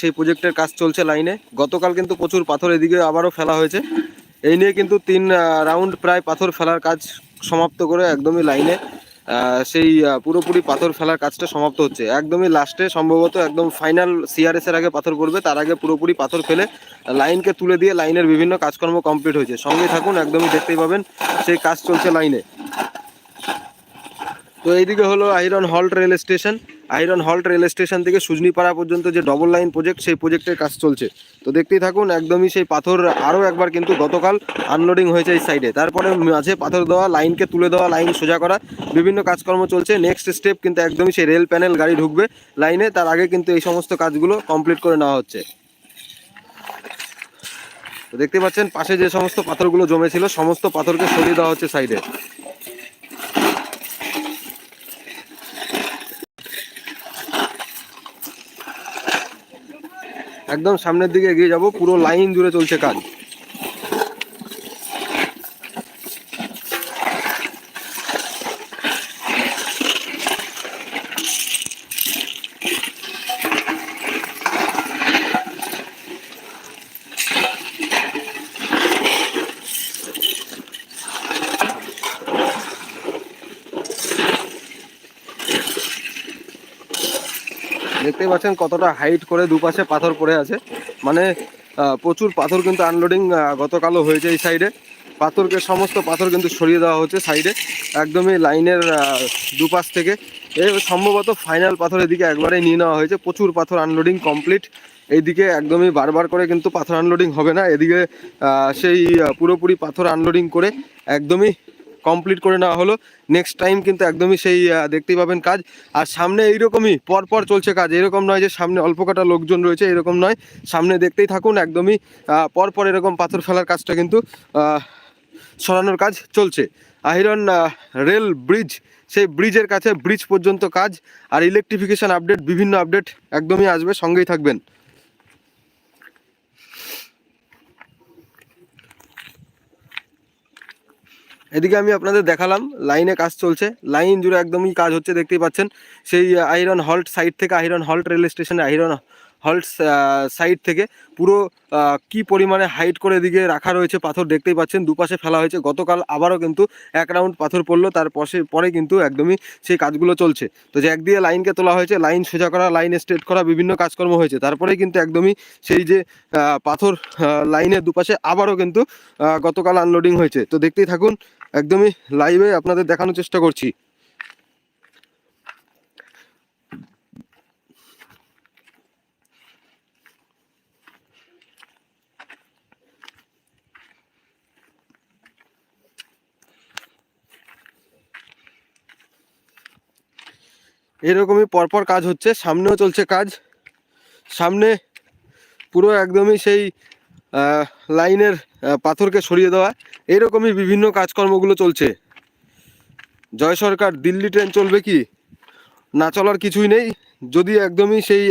সেই প্রজেক্টের কাজ চলছে লাইনে গতকাল কিন্তু প্রচুর পাথর এদিকে আবারও ফেলা হয়েছে। এই নিয়ে কিন্তু তিন রাউন্ড প্রায় পাথর ফেলার কাজ সমাপ্ত করে একদমই লাইনে সেই পুরোপুরি পাথর ফেলার কাজটা সমাপ্ত হচ্ছে। একদমই লাস্টে সম্ভবত একদম ফাইনাল সিআরএস এর আগে পাথর পড়বে, তার আগে পুরোপুরি পাথর ফেলে লাইনকে তুলে দিয়ে লাইনের বিভিন্ন কাজকর্ম কমপ্লিট হয়েছে। সঙ্গে থাকুন, একদমই দেখতেই পাবেন, সেই কাজ চলছে লাইনে তো এইদিকে হলো Ahiron halt rail station Ahiron halt rail station থেকে সুজনিপাড়া পর্যন্ত যে ডবল লাইন প্রজেক্ট সেই প্রজেক্টের কাজ চলছে। তো দেখতেই থাকুন, একদমই সেই পাথর আরও একবার কিন্তু গতকাল আনলোডিং হয়েছে এই সাইডে তারপরে মাঝে পাথর দেওয়া লাইনকে তুলে দেওয়া লাইন সোজা করা, বিভিন্ন কাজকর্ম চলছে। নেক্সট স্টেপ কিন্তু একদমই সেই রেল প্যানেল গাড়ি ঢুকবে লাইনে তার আগে কিন্তু এই সমস্ত কাজগুলো কমপ্লিট করে নেওয়া হচ্ছে। তো দেখতে পাচ্ছেন, পাশে যে সমস্ত পাথরগুলো জমেছিল, সমস্ত পাথরকে সরিয়ে দেওয়া হচ্ছে সাইডে একদম সামনের দিকে এগিয়ে যাব পুরো লাইন জুড়ে চলছে কাজ। দেখতেই পাচ্ছেন কতটা হাইট করে দুপাশে পাথর পড়ে আছে। মানে প্রচুর পাথর কিন্তু আনলোডিং গতকালও হয়েছে এই সাইডে পাথরকে, সমস্ত পাথর কিন্তু সরিয়ে দেওয়া হচ্ছে সাইডে একদমই লাইনের দুপাশ থেকে। এই সম্ভবত ফাইনাল পাথর এদিকে একবারে নিয়ে নেওয়া হয়েছে। প্রচুর পাথর আনলোডিং কমপ্লিট এইদিকে একদমই বারবার করে কিন্তু পাথর আনলোডিং হবে না। এদিকে সেই পুরোপুরি পাথর আনলোডিং করে একদমই কমপ্লিট করে নেওয়া হলো। নেক্সট টাইম কিন্তু একদমই সেই দেখতেই পাবেন কাজ। আর সামনে এইরকমই, পরপর চলছে কাজ। এরকম নয় যে সামনে অল্প কটা লোকজন রয়েছে, এরকম নয়। সামনে দেখতেই থাকুন, একদমই পরপর এরকম পাথর ফেলার কাজটা কিন্তু সরানোর কাজ চলছে। আহিরন রেল ব্রিজ, সেই ব্রিজের কাছে ব্রিজ পর্যন্ত কাজ। আর ইলেকট্রিফিকেশন আপডেট বিভিন্ন আপডেট একদমই আসবে, সঙ্গেই থাকবেন। এদিকে আমি আপনাদের দেখালাম লাইনে কাজ চলছে। লাইন জুড়ে একদমই কাজ হচ্ছে, দেখতেই পাচ্ছেন। সেই আইরন হল্ট সাইড থেকে আইরন হল্ট রেল স্টেশনে আইরন হল্ট সাইড থেকে পুরো কি পরিমাণে হাইট করে দিকে রাখা রয়েছে পাথর দেখতেই পাচ্ছেন। দুপাশে ফেলা হয়েছে। গতকাল আবারও কিন্তু এক রাউন্ড পাথর পড়ল। তার পাশে, পরে কিন্তু একদমই সেই কাজগুলো চলছে। তো যে একদিকে লাইনকে তোলা হয়েছে লাইন সোজা করা লাইন স্ট্রেট করা, বিভিন্ন কাজকর্ম হয়েছে। তারপরে কিন্তু একদমই সেই যে পাথর লাইনের দুপাশে আবারও কিন্তু গতকাল আনলোডিং হয়েছে। তো দেখতেই থাকুন, একদমই লাইভে আপনাদের দেখানোর চেষ্টা করছি। এরকমই পরপর কাজ হচ্ছে, সামনেও চলছে কাজ। সামনে পুরো একদমই সেই লাইনের পাথরকে সরিয়ে দেওয়া। এরকমই বিভিন্ন কাজকর্মগুলো চলছে। জয় সরকার, দিল্লি ট্রেন চলবে কি? না চলার কিছুই নেই। যদি একদমই সেই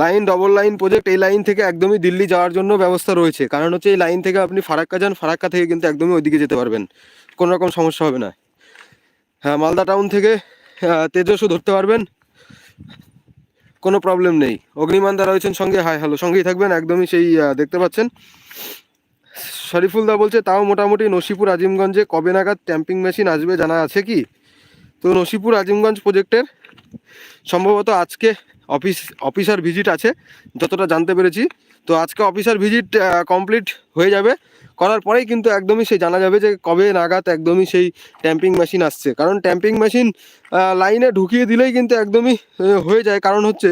লাইন ডবল লাইন প্রজেক্ট এই লাইন থেকে একদমই দিল্লি যাওয়ার জন্য ব্যবস্থা রয়েছে। কারণ হচ্ছে এই লাইন থেকে আপনি ফারাক্কা যান, ফারাক্কা থেকে কিন্তু একদমই ওইদিকে যেতে পারবেন। কোনো রকম সমস্যা হবে না। হ্যাঁ মালদা টাউন থেকে আহ, তেজসও ধরতে পারবেন। কোনো প্রবলেম নেই। অগ্নিমানদা রয়েছেন সঙ্গে। হাই হ্যালো সঙ্গেই থাকবেন। একদমই সেই দেখতে পাচ্ছেন। শরীফুলদা বলছে তাও মোটামুটি নসিপুর আজিমগঞ্জে কবে নাগাদ ট্যাম্পিং মেশিন আসবে জানা আছে কি? তো নসিপুর আজিমগঞ্জ প্রজেক্টের সম্ভবত আজকে অফিস অফিসার ভিজিট আছে যতটা জানতে পেরেছি। তো আজকে অফিসার ভিজিট কমপ্লিট হয়ে যাবে। করার পরেই কিন্তু একদমই সেই জানা যাবে যে কবে নাগাদ একদমই সেই ট্যাম্পিং মেশিন আসছে। কারণ ট্যাম্পিং মেশিন লাইনে ঢুকিয়ে দিলেই কিন্তু একদমই হয়ে যায়। কারণ হচ্ছে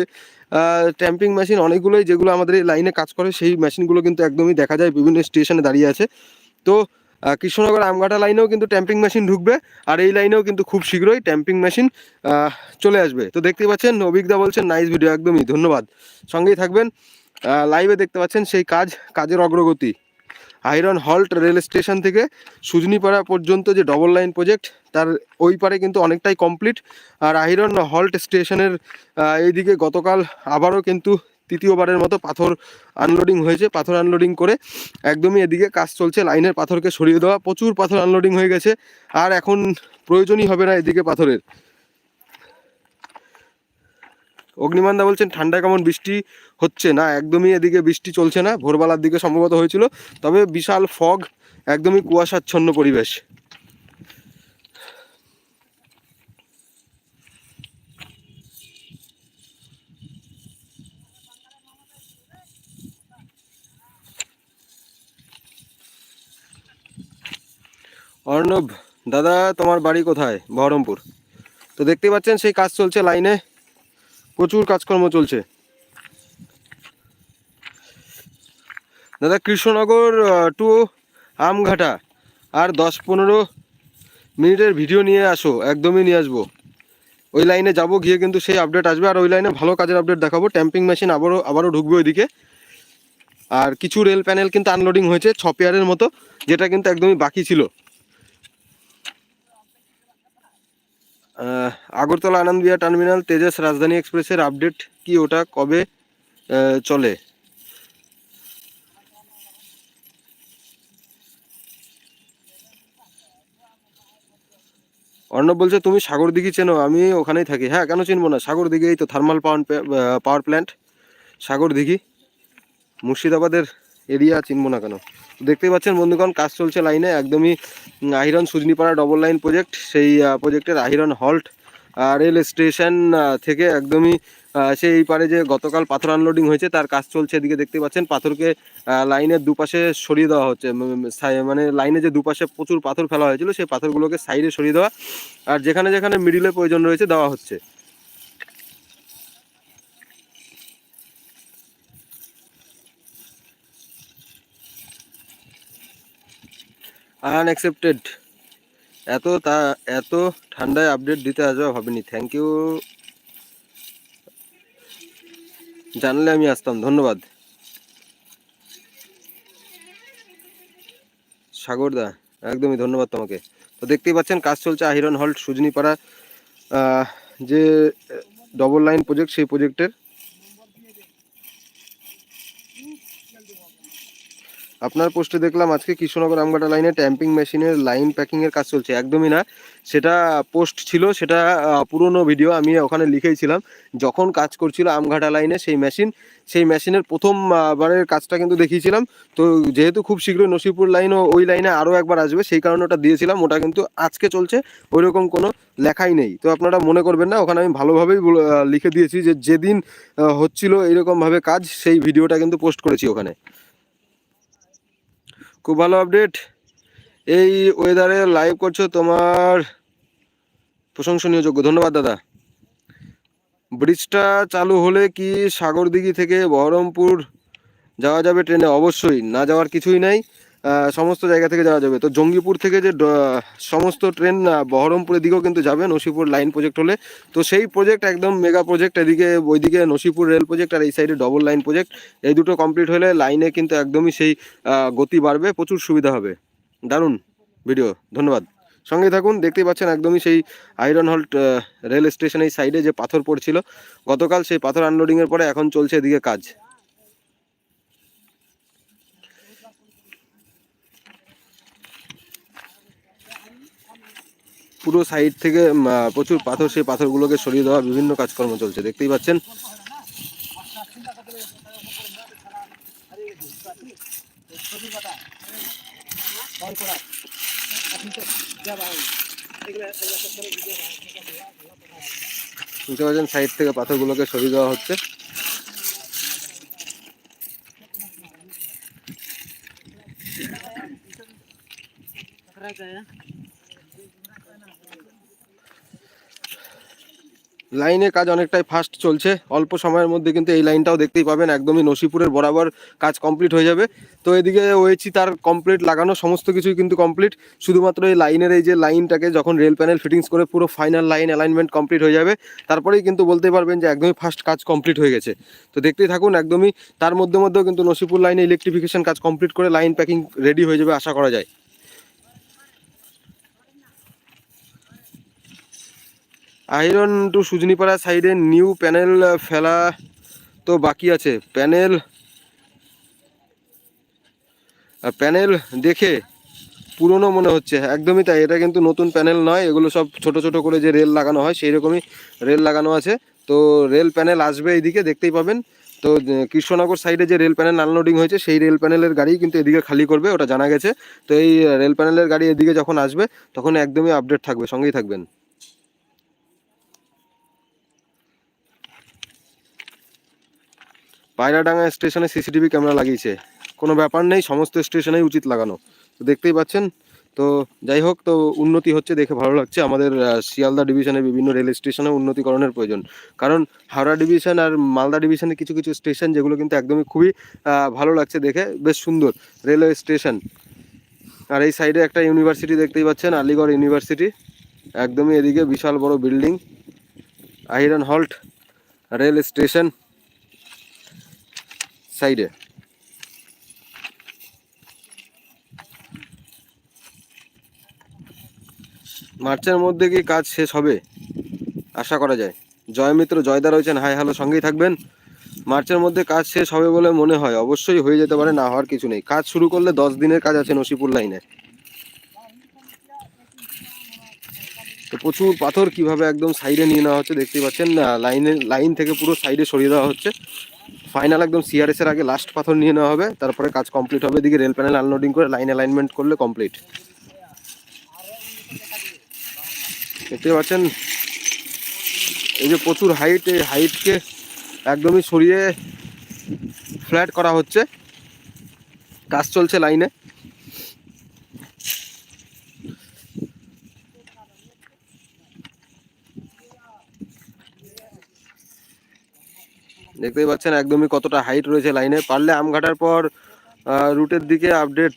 ট্যাম্পিং মেশিন অনেকগুলোই যেগুলো আমাদের এই লাইনে কাজ করে, সেই মেশিনগুলো কিন্তু একদমই দেখা যায় বিভিন্ন স্টেশনে দাঁড়িয়ে আছে। তো কৃষ্ণনগর আমঘাটা লাইনেও কিন্তু ট্যাম্পিং মেশিন ঢুকবে, আর এই লাইনেও কিন্তু খুব শীঘ্রই ট্যাম্পিং মেশিন চলে আসবে। তো দেখতেই পাচ্ছেন অভিজ্ঞতা বলছেন, নাইস ভিডিও, একদমই, ধন্যবাদ। সঙ্গেই থাকবেন লাইভে দেখতে পাচ্ছেন সেই কাজ, কাজের অগ্রগতি। আইরন হল্ট রেল স্টেশন থেকে সুজনিপাড়া পর্যন্ত যে ডবল লাইন প্রজেক্ট তার ওই পারে কিন্তু অনেকটাই কমপ্লিট আর আইরন হল্ট স্টেশনের এইদিকে গতকাল আবারও কিন্তু তৃতীয়বারের মতো পাথর আনলোডিং হয়েছে, পাথর আনলোডিং করে একদমই এদিকে কাজ চলছে, লাইনের পাথরকে সরিয়ে দেওয়া। প্রচুর পাথর আনলোডিং হয়ে গেছে, আর এখন প্রয়োজনই হবে না এদিকে পাথরের। অগ্নিমান্দা বলছেন, ঠান্ডা কেমন? বৃষ্টি হচ্ছে না, একদমই এদিকে বৃষ্টি চলছে না। ভোরবেলার দিকে সম্ভবত হয়েছিল, তবে বিশাল ফগ, একদমই কুয়াশাচ্ছন্ন পরিবেশ। অর্ণব, দাদা, তোমার বাড়ি কোথায়? বহরমপুর? তো দেখতে পাচ্ছেন, সেই কাজ চলছে লাইনে। প্রচুর কাজকর্ম চলছে। দাদা, কৃষ্ণনগর টু আমঘাটা আর দশ পনেরো মিনিটের ভিডিও নিয়ে আসো, একদমই নিয়ে আসব। ওই লাইনে যাব, গিয়ে কিন্তু সেই আপডেট আসবে। আর ওই লাইনে ভালো কাজের আপডেট দেখাবো। ট্যাম্পিং মেশিন আবারও আবারও ঢুকবে ওইদিকে। আর কিছু রেল প্যানেল কিন্তু আনলোডিং হয়েছে, ছ পেয়ারের মতো, যেটা কিন্তু একদমই বাকি ছিল। আগরতলা আনন্দবিহার টার্মিনাল তেজস রাজধানী এক্সপ্রেসের আপডেট কি ওটা? কবে চলে? অর্ণব বলছে, তুমি সাগর দিঘি চেনো, আমি ওখানেই থাকি। হ্যাঁ কেন চিনবো না? সাগর দিঘি এই তো থার্মাল পাওয়ার পাওয়ার প্ল্যান্ট সাগর দিঘি মুর্শিদাবাদের এরিয়া চিনবো না কেন? দেখতেই পাচ্ছেন বন্ধুগণ, কাজ চলছে লাইনে একদমই Ahiron Sujanipara double line project সেই প্রজেক্টের আহিরন হল্ট রেল স্টেশন থেকে একদমই সেই পারে যে গতকাল পাথর আনলোডিং হয়েছে, তার কাজ চলছে এদিকে দেখতে পাচ্ছেন, পাথরকে লাইনের দুপাশে সরিয়ে দেওয়া হচ্ছে মানে লাইনে যে দুপাশে প্রচুর পাথর ফেলা হয়েছিল, সেই পাথরগুলোকে সাইডে সরিয়ে দেওয়া, আর যেখানে যেখানে মিডিলে প্রয়োজন রয়েছে দেওয়া হচ্ছে। আনএক্সেপ্টেড এত তা, এত ঠান্ডায় আপডেট দিতে আসবে ভাবিনি। থ্যাংক ইউ জানলে আমি আসতাম, ধন্যবাদ। সাগরদা একদমই ধন্যবাদ তোমাকে। তো দেখতেই পাচ্ছেন, কাজ চলছে আহিরন হল্ট সুজনিপাড়া। যে ডবল লাইন প্রজেক্ট সেই প্রজেক্টের আপনার পোস্টে দেখলাম আজকে কৃষ্ণনগর আমঘাটা লাইনে ট্যাম্পিং মেশিনের লাইন প্যাকিংয়ের কাজ চলছে, একদমই না। সেটা পোস্ট ছিল, সেটা পুরনো ভিডিও, আমি ওখানে লিখেইছিলাম যখন কাজ করছিল আমঘাটা লাইনে সেই মেশিন, সেই মেশিনের প্রথম বারের কাজটা কিন্তু দেখিয়েছিলাম। তো যেহেতু খুব শীঘ্রই নসিপুর লাইনও ওই লাইনে আরও একবার আসবে, সেই কারণে ওটা দিয়েছিলাম। ওটা কিন্তু আজকে চলছে ওই রকম কোনো লেখাই নেই। তো আপনারা মনে করবেন না, ওখানে আমি ভালোভাবেই লিখে দিয়েছি যে যেদিন হচ্ছিল এইরকমভাবে কাজ, সেই ভিডিওটা কিন্তু পোস্ট করেছি ওখানে। খুব ভালো আপডেট এই ওয়েদারে লাইভ করছ তোমার প্রশংসনীয় যোগ্য। ধন্যবাদ, দাদা। ব্রিজটা চালু হলে কি সাগরদিঘি থেকে বহরমপুর যাওয়া যাবে ট্রেনে অবশ্যই। না যাওয়ার কিছুই নাই। সমস্ত জায়গা থেকে যাওয়া যাবে। তো জঙ্গিপুর থেকে যে সমস্ত ট্রেন বহরমপুরের দিকেও কিন্তু যাবে, নসিপুর লাইন প্রজেক্ট হলে। তো সেই প্রজেক্ট একদম মেগা প্রজেক্ট, এদিকে, ওইদিকে নসিপুর রেল প্রজেক্ট আর এই সাইডে ডবল লাইন প্রজেক্ট। এই দুটো কমপ্লিট হলে লাইনে কিন্তু একদমই সেই গতি বাড়বে, প্রচুর সুবিধা হবে। দারুণ ভিডিও ধন্যবাদ। সঙ্গে থাকুন, দেখতেই পাচ্ছেন একদমই সেই আয়রন হল্ট রেল স্টেশনের সাইডে যে পাথর পড়ছিল। গতকাল সেই পাথর আনলোডিংয়ের পরে এখন চলছে এদিকে কাজ। পুরো সাইড থেকে প্রচুর পাথর, সেই পাথরগুলোকে সরিয়ে দেওয়া বিভিন্ন কাজকর্ম চলছে, দেখতেই পাচ্ছেন? বুঝতে পারছেন? সাইড থেকে পাথরগুলোকে সরিয়ে দেওয়া হচ্ছে। লাইনে কাজ অনেকটাই ফাস্ট চলছে। অল্প সময়ের মধ্যে কিন্তু এই লাইনটাও দেখতেই পাবেন, একদমই নসিপুরের বরাবর কাজ কমপ্লিট হয়ে যাবে। তো এদিকে ওয়েছি তার কমপ্লিট লাগানো, সমস্ত কিছুই কিন্তু কমপ্লিট শুধুমাত্র এই লাইনের এই যে লাইনটাকে যখন রেল প্যানেল ফিটিংস করে পুরো ফাইনাল লাইন অ্যালাইনমেন্ট কমপ্লিট হয়ে যাবে, তারপরেই কিন্তু বলতে পারবেন যে একদমই ফার্স্ট কাজ কমপ্লিট হয়ে গেছে। তো দেখতেই থাকুন, একদমই তার মধ্যে মধ্যেও কিন্তু নসিপুর লাইনে ইলেকট্রিফিকেশন কাজ কমপ্লিট করে লাইন প্যাকিং রেডি হয়ে যাবে, আশা করা যায়। আয়রন টু সুজনিপাড়া সাইডে নিউ প্যানেল ফেলা তো বাকি আছে। প্যানেল প্যানেল দেখে পুরনো মনে হচ্ছে। একদমই তাই, এটা কিন্তু নতুন প্যানেল নয়। এগুলো সব ছোট ছোট করে যে রেল লাগানো হয় সেই রকমই রেল লাগানো আছে। তো রেল প্যানেল আসবে এইদিকে, দেখতেই পাবেন। তো কৃষ্ণনগর সাইডে যে রেল প্যানেল আনলোডিং হয়েছে, সেই রেল প্যানেলের গাড়ি কিন্তু এদিকে খালি করবে, ওটা জানা গেছে। তো এই রেল প্যানেলের গাড়ি এদিকে যখন আসবে, তখন একদমই আপডেট থাকবে, সঙ্গেই থাকবেন। পায়রাডাঙ্গা স্টেশনে সিসিটিভি ক্যামেরা লাগিয়েছে। কোনো ব্যাপার নেই, সমস্ত স্টেশনেই উচিত লাগানো। তো দেখতেই পাচ্ছেন, তো যাই হোক, তো উন্নতি হচ্ছে দেখে ভালো লাগছে। আমাদের শিয়ালদা ডিভিশনের বিভিন্ন রেল স্টেশনে উন্নতিকরণের প্রয়োজন। কারণ হাওড়া ডিভিশন আর মালদা ডিভিশনের কিছু কিছু স্টেশন যেগুলো কিন্তু একদমই খুবই ভালো লাগছে দেখে, বেশ সুন্দর রেলওয়ে স্টেশন। আর এই সাইডে একটা ইউনিভার্সিটি দেখতেই পাচ্ছেন, আলিগড় ইউনিভার্সিটি। একদমই এদিকে বিশাল বড় building Ahiron halt rail station. সাইডে। মার্চের মধ্যে কি কাজ শেষ হবে? আশা করা যায়। জয় মিত্র জয়দা রয়েছেন, হাই হ্যালো, সঙ্গেই থাকবেন। মার্চের মধ্যে কাজ শেষ হবে বলে মনে হয়। অবশ্যই হয়ে যেতে পারে, না হওয়ার কিছু নেই। কাজ শুরু করলে দশ দিনের কাজ আছে নসিপুর লাইনে। তো প্রচুর পাথর কীভাবে একদম সাইডে নিয়ে নেওয়া হচ্ছে দেখতেই পাচ্ছেন। লাইনে লাইন থেকে পুরো সাইডে সরিয়ে দেওয়া হচ্ছে। ফাইনাল একদম সিআরএস এর আগে লাস্ট পাথর নিয়ে নেওয়া হবে, তারপরে কাজ কমপ্লিট হবে, এদিকে রেল প্যানেল আনলোডিং করে লাইন অ্যালাইনমেন্ট করলে কমপ্লিট দেখতে পাচ্ছেন? এই যে প্রচুর হাইট এই হাইটকে একদমই সরিয়ে ফ্ল্যাট করা হচ্ছে। কাজ চলছে লাইনে দেখতেই পাচ্ছেন একদমই কতটা হাইট রয়েছে লাইনে পারলে আমঘাটার পর রুটের দিকে আপডেট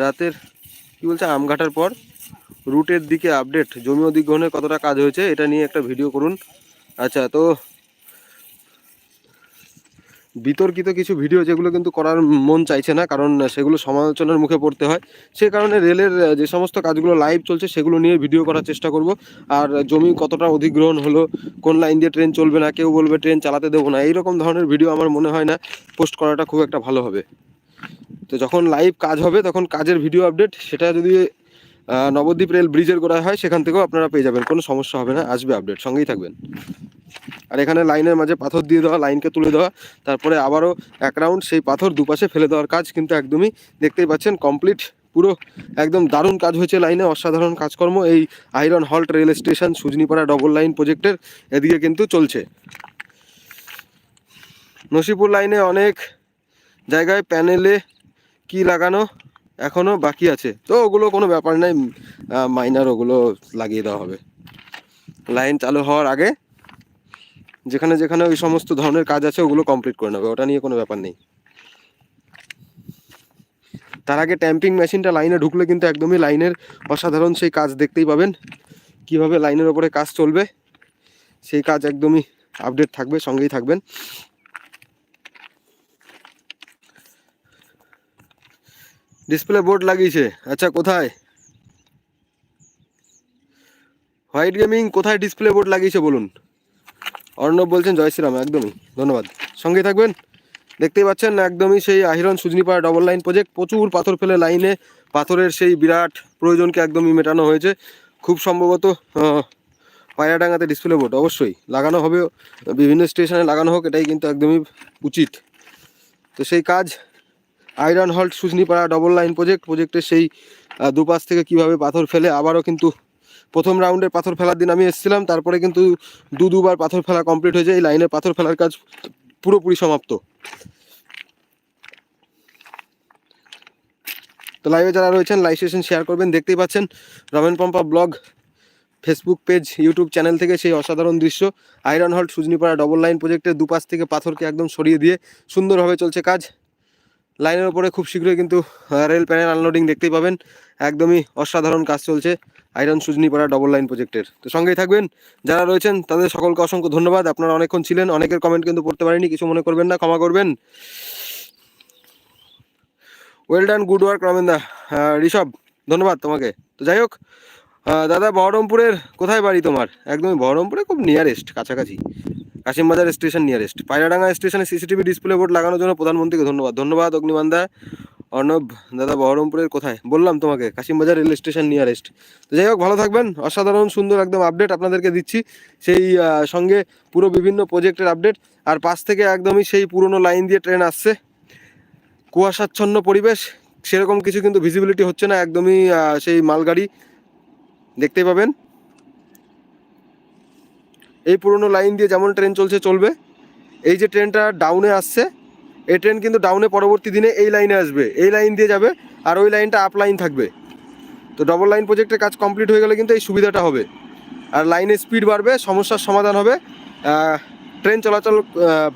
রাতের, কি বলছে আমঘাটার পর রুটের দিকে আপডেট জমি অধিগ্রহণে কতটা কাজ হয়েছে, এটা নিয়ে একটা ভিডিও করুন। আচ্ছা তো বিতর্কিত কিছু ভিডিও যেগুলো কিন্তু করার মন চাইছে না, কারণ সেগুলো সমালোচনার মুখে পড়তে হয়। সে কারণে রেলের যে সমস্ত কাজগুলো লাইভ চলছে, সেগুলো নিয়ে ভিডিও করার চেষ্টা করব। আর জমি কতটা অধিগ্রহণ হলো, কোন লাইন দিয়ে ট্রেন চলবে না, কেউ বলবে ট্রেন চালাতে দেবো না, এইরকম ধরনের ভিডিও আমার মনে হয় না পোস্ট করাটা খুব একটা ভালো হবে। তো যখন লাইভ কাজ হবে, তখন কাজের ভিডিও আপডেট সেটা যদি নবদ্বীপ রেল ব্রিজের গোড়ায় হয়, সেখান থেকেও আপনারা পেয়ে যাবেন, কোনো সমস্যা হবে না, আসবে আপডেট সঙ্গেই থাকবেন। আর এখানে লাইনের মাঝে পাথর দিয়ে দেওয়া, লাইনকে তুলে দেওয়া, তারপরে আবারও এক রাউন্ড সেই পাথর দুপাশে ফেলে দেওয়ার কাজ কিন্তু একদমই দেখতেই পাচ্ছেন কমপ্লিট পুরো একদম দারুণ কাজ হয়েছে লাইনে, অসাধারণ কাজকর্ম, এই Ahiron halt rail station Sujanipara double line প্রজেক্টের এদিকে কিন্তু চলছে। নসিপুর লাইনে অনেক জায়গায় প্যানেলে কি লাগানো এখনও বাকি আছে। তো ওগুলো কোনো ব্যাপার নাই মাইনার ওগুলো লাগিয়ে দেওয়া হবে। লাইন চালু হওয়ার আগে যেখানে যেখানে ওই সমস্ত ধরনের কাজ আছে ওগুলো কমপ্লিট করে নেবে, ওটা নিয়ে কোনো ব্যাপার নেই। তার আগে ট্যাম্পিং মেশিনটা লাইনে ঢুকলে কিন্তু একদমই লাইনের অসাধারণ সেই কাজ দেখতেই পাবেন। কীভাবে লাইনের ওপরে কাজ চলবে, সেই কাজ একদমই আপডেট থাকবে, সঙ্গেই থাকবেন। ডিসপ্লে বোর্ড লাগিয়েছে। আচ্ছা কোথায়? হোয়াইট গেমিং কোথায় ডিসপ্লে বোর্ড লাগিয়েছে বলুন? অর্ণব বলছেন, জয় শ্রীরাম একদমই। ধন্যবাদ। সঙ্গে থাকবেন? দেখতেই পাচ্ছেন, একদমই সেই Ahiron Sujanipara double line project প্রচুর পাথর ফেলে লাইনে পাথরের সেই বিরাট প্রয়োজনকে একদমই মেটানো হয়েছে। খুব সম্ভবত পায়রাডাঙ্গাতে ডিসপ্লে বোর্ড অবশ্যই, লাগানো হবে। বিভিন্ন স্টেশনে লাগানো হোক, এটাই কিন্তু একদমই উচিত। তো সেই কাজ Ahiron halt Sujanipara double line project প্রজেক্টের সেই দুপাশ থেকে কীভাবে পাথর ফেলে, আবারও কিন্তু প্রথম রাউন্ডের পাথর ফেলার দিন আমি এসেছিলাম, তারপরে কিন্তু দু, দুবার পাথর ফেলা কমপ্লিট হয়েছে, এই লাইনে পাথর ফেলার কাজ পুরোপুরি সমাপ্ত। তো লাইভে যারা রয়েছেন লাইভ সেশন শেয়ার করবেন, দেখতেই পাচ্ছেন Ramen Pampa vlog Facebook page YouTube channel থেকে সেই অসাধারণ দৃশ্য, Ahiron halt Sujanipara double line প্রজেক্টের দুপাশ থেকে পাথরকে একদম সরিয়ে দিয়ে সুন্দরভাবে চলছে কাজ। লাইনের ওপরে খুব শীঘ্রই কিন্তু রেল প্যানেল আনলোডিং দেখতেই পাবেন। একদমই অসাধারণ কাজ চলছে আয়রন সুজনিপাড়া ডবল লাইন প্রজেক্টের তো সঙ্গেই থাকবেন। যারা রয়েছেন, তাদের সকলকে অসংখ্য ধন্যবাদ। আপনারা অনেকক্ষণ ছিলেন, অনেকের কমেন্ট কিন্তু পড়তে পারিনি, কিছু মনে করবেন না, ক্ষমা করবেন। ওয়েল ডান গুড ওয়ার্ক রমেন্দা। ঋষভ, ধন্যবাদ তোমাকে। তো যাই হোক দাদা, বহরমপুরের কোথায় বাড়ি তোমার? একদমই বহরমপুরে খুব নিয়ারেস্ট কাছাকাছি। কাশিমবাজার স্টেশন নিয়ারেস্ট পায়রাডাঙ্গা স্টেশনে সিসিটিভি ডিসপ্লে বোর্ড লাগানোর জন্য প্রধানমন্ত্রীকে ধন্যবাদ। ধন্যবাদ অগ্নিমান্দা অর্ণব, দাদা বহরমপুরের কোথায়? বললাম তোমাকে কাশিমবাজার রেল স্টেশন নিয়ারেস্ট তো যাই হোক, ভালো থাকবেন। অসাধারণ, সুন্দর, একদম আপডেট আপনাদেরকে দিচ্ছি। সেই সঙ্গে পুরো বিভিন্ন প্রজেক্টের আপডেট আর পাশ থেকে একদমই সেই পুরনো লাইন দিয়ে ট্রেন আসছে। কুয়াশাচ্ছন্ন পরিবেশ। সেরকম কিছু কিন্তু ভিজিবিলিটি হচ্ছে না। একদমই সেই মালগাড়ি। দেখতেই পাবেন। এই পুরনো লাইন দিয়ে যেমন ট্রেন চলছে, চলবে। এই যে ট্রেনটা ডাউনে আসছে, এই ট্রেন কিন্তু ডাউনে পরবর্তী দিনে এই লাইনে আসবে। এই লাইন দিয়ে যাবে আর ওই লাইনটা আপ লাইন থাকবে। তো ডবল লাইন প্রজেক্টের কাজ কমপ্লিট হয়ে গেলে কিন্তু এই সুবিধাটা হবে। আর লাইনের স্পিড বাড়বে, সমস্যার সমাধান হবে। ট্রেন চলাচল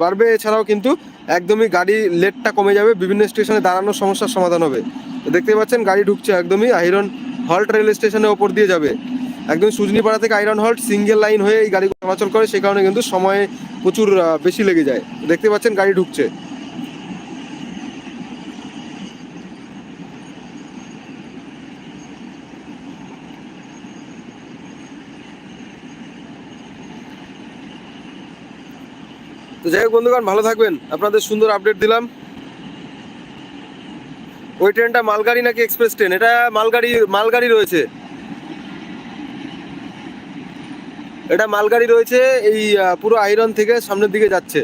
বাড়বে। এছাড়াও কিন্তু একদমই গাড়ি লেটটা কমে যাবে। বিভিন্ন স্টেশনে দাঁড়ানোর সমস্যার সমাধান হবে। দেখতে পাচ্ছেন, গাড়ি ঢুকছে একদমই। আইরন হল্ট রেল স্টেশনের ওপর দিয়ে যাবে। একদম সুজনিপাড়া থেকে আইরন হল্ট সিঙ্গেল লাইন হয়ে এই গাড়ি চলাচল করে, সেই কারণে কিন্তু সময় প্রচুর বেশি লেগে যায়। দেখতে পাচ্ছেন গাড়ি ঢুকছে। তো যাই হোক বন্ধুগণ, ভালো থাকবেন। আপনাদের সুন্দর আপডেট দিলাম। ওই ট্রেনটা মালগাড়ি নাকি এক্সপ্রেস ট্রেন এটা মালগাড়ি মালগাড়ি রয়েছে। এটা মালগাড়ি রয়েছে, এই পুরো আইরন থেকে সামনের দিকে যাচ্ছে।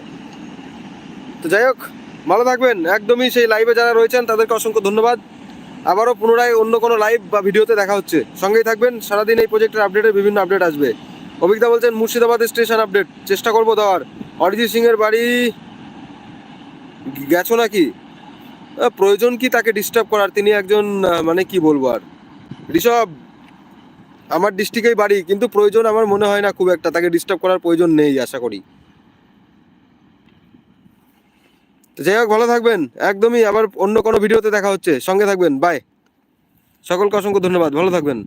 তো যাই হোক, ভালো থাকবেন। একদমই সেই লাইভে যারা রয়েছেন, তাদেরকে অসংখ্য ধন্যবাদ। আবারও পুনরায় অন্য কোনো লাইভ বা ভিডিওতে দেখা হচ্ছে। সঙ্গেই থাকবেন। সারাদিন এই প্রজেক্টের আপডেটের বিভিন্ন আপডেট আসবে। অভিজ্ঞতা বলছেন, মুর্শিদাবাদ স্টেশন আপডেট চেষ্টা করব দেওয়ার। অরিজিৎ সিং এর বাড়ি গেছো নাকি? প্রয়োজন কি তাকে ডিস্টার্ব করার? তিনি একজন মানে কি বলব আর? ঋষভ! আমার ডিস্ট্রিক্টেই বাড়ি, কিন্তু প্রয়োজন আমার মনে হয় না খুব একটা, তাকে ডিস্টার্ব করার প্রয়োজন নেই, আশা করি। তো যাই হোক, ভালো থাকবেন, একদমই আবার অন্য কোনো ভিডিওতে দেখা হচ্ছে। সঙ্গে থাকবেন বাই সকলকে অসংখ্য ধন্যবাদ, ভালো থাকবেন।